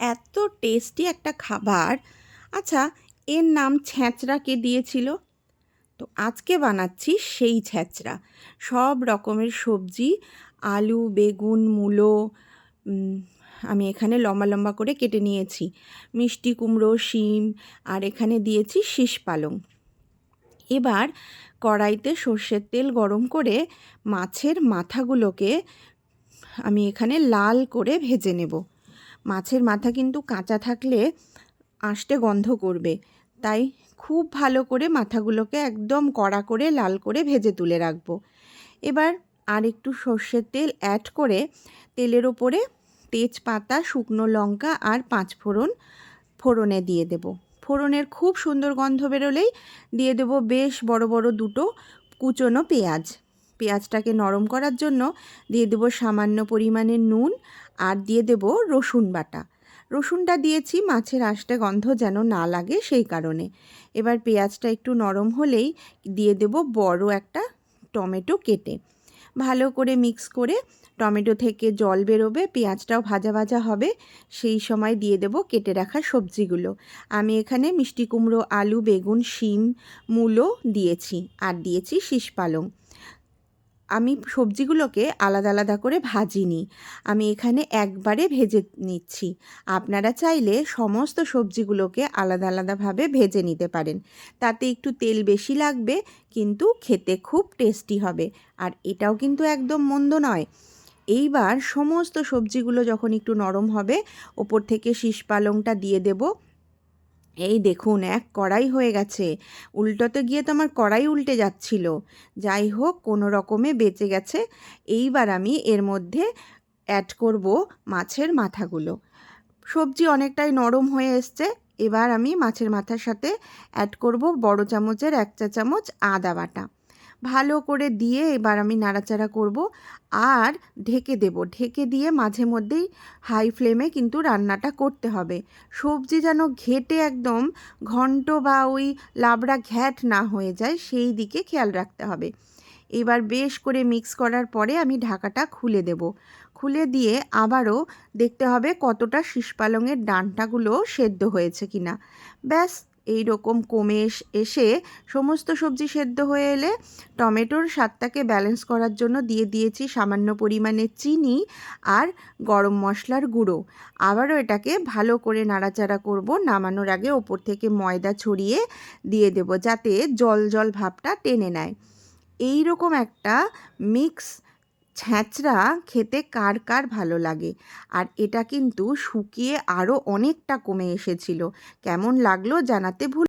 এত টেস্টি একটা খাবার। আচ্ছা এর নাম কে দিয়েছিল? তো আজকে বানাচ্ছি সেই ছ্যাঁচড়া। সব রকমের সবজি, আলু, বেগুন, মূলো আমি এখানে লম্বা লম্বা করে কেটে নিয়েছি। মিষ্টি কুমড়ো, শিম, আর এখানে দিয়েছি শীষ পালং। এবার কড়াইতে সর্ষের তেল গরম করে মাছের মাথাগুলোকে আমি এখানে লাল করে ভেজে নেব। মাছের মাথা কিন্তু কাঁচা থাকলে আষ্টে গন্ধ করবে। তাই খুব ভালো করে মাথাগুলোকে একদম কড়া করে লাল করে ভেজে তুলে রাখব। এবার আর একটু সর্ষের তেল অ্যাড করে তেলের ওপরে তেজপাতা, শুকনো লঙ্কা আর পাঁচ ফোড়ন, ফোড়নে দিয়ে দেব। ফোড়নের খুব সুন্দর গন্ধ বেরোলেই দিয়ে দেব বেশ বড় বড় দুটো কুচনো পেঁয়াজ। পেঁয়াজটাকে নরম করার জন্য দিয়ে দেব সামান্য পরিমাণে নুন আর দিয়ে দেব রসুন বাটা। রসুনটা দিয়েছি, মাছের আঁশটা গন্ধ যেন না লাগে সেই কারণে। এবার পেঁয়াজটা একটু নরম হলেই দিয়ে দেব বড় একটা টমেটো কেটে। ভালো করে মিক্স করে টমেটো থেকে জল বেরোবে, পেঁয়াজটাও ভাজা ভাজা হবে, সেই সময় দিয়ে দেব কেটে রাখা সবজিগুলো। আমি এখানে মিষ্টি কুমড়ো, আলু, বেগুন, শিম, মূলো দিয়েছি আর দিয়েছি শীষ পালং। আমি সবজিগুলোকে আলাদা আলাদা করে ভাজিনি আমি এখানে একবারে ভেজে নিচ্ছি। আপনারা চাইলে সমস্ত সবজিগুলোকে আলাদা আলাদাভাবে ভেজে নিতে পারেন। তাতে একটু তেল বেশি লাগবে, কিন্তু খেতে খুব টেস্টি হবে। আর এটাও কিন্তু একদম মন্দ নয়। এইবার সমস্ত সবজিগুলো যখন একটু নরম হবে, ওপর থেকে শীষ পালংটা দিয়ে দেবো। এই দেখুন, এক কড়াই হয়ে গেছে। উল্টোতে গিয়ে তো আমার কড়াই উল্টে যাচ্ছিল। যাই হোক, কোনো রকমে বেঁচে গেছে। এইবার আমি এর মধ্যে অ্যাড করব মাছের মাথাগুলো। সবজি অনেকটাই নরম হয়ে এসছে। এবার আমি মাছের মাথার সাথে অ্যাড করব বড় চামচের এক চা চামচ আদা বাটা। ভালো করে দিয়ে এবার আমি নাড়াচাড়া করব আর ঢেকে দেব। ঢেকে দিয়ে মাঝে মধ্যেই হাই ফ্লেমে কিন্তু রান্নাটা করতে হবে। সবজি যেন ঘেটে একদম ঘন্ট বা ওই লাবড়া ঘ্যাট না হয়ে যায়, সেই দিকে খেয়াল রাখতে হবে। এবার বেশ করে মিক্স করার পরে আমি ঢাকাটা খুলে দেব। খুলে দিয়ে আবারও দেখতে হবে কতটা শীষ ডাঁটাগুলো সেদ্ধ হয়েছে কিনা। ব্যাস এই রকম কমে এসে সমস্ত সবজি সেদ্ধ হয়ে এলে টমেটোর স্বাদটাকে ব্যালেন্স করার জন্য দিয়ে দিয়েছি সামান্য পরিমাণে চিনি আর গরম মশলার গুঁড়ো। আবারও এটাকে ভালো করে নাড়াচাড়া করব, নামানোর আগে ওপর থেকে ময়দা ছড়িয়ে দিয়ে দেব যাতে জল জল ভাবটা টেনে নেয়। এই রকম একটা মিক্স ছ্যাঁচড়া খেতে কার কার ভালো লাগে? আর এটা কিন্তু শুকিয়ে আরও অনেকটা কমে এসেছিল। কেমন লাগল জানাতে ভুল